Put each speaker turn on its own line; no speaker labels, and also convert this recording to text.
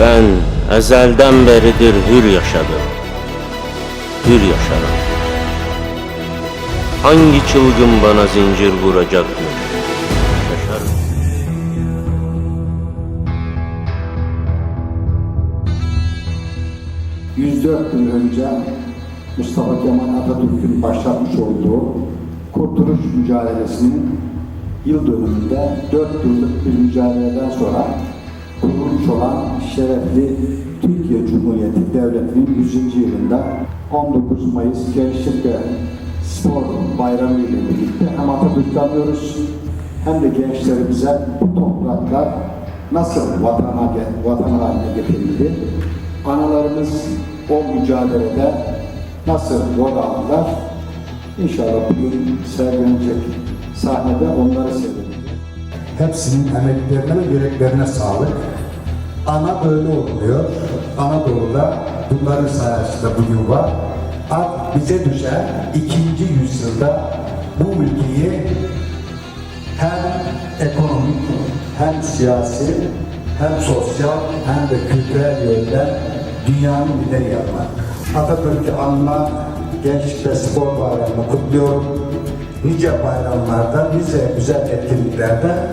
Ben ezelden beridir hür yaşadım. Hür yaşarım. Hangi çılgın bana zincir vuracakmış? Şaşarım.
...104 yıl önce Mustafa Kemal Atatürk'ün başlatmış olduğu Kurtuluş Mücadelesi'nin yıl dönümünde 4 yıllık bir mücadeleden sonra olan şerefli Türkiye Cumhuriyeti Devleti'nin 100. yılında 19 Mayıs Gençlik ve Spor Bayramı ile birlikte hem Atatürk'ü anıyoruz hem de gençlerimize bu topraklar nasıl vatan haline getirildi, analarımız o mücadelede nasıl rol aldılar, İnşallah bugün sergilenecek sahnede onları seyredeceğiz.
Hepsinin emeklerine ve yüreklerine sağlık. Ana böyle oluyor. Anadolu'da bunların sayesinde bugün var. Artık bize düşen ikinci yüzyılda bu ülkeyi hem ekonomik hem siyasi hem sosyal hem de kültürel yönden dünyanın lideri yapmak. Atatürk'ü anma Gençlik ve Spor Bayramı'nı kutluyorum. Nice bayramlarda, nice güzel etkinliklerde.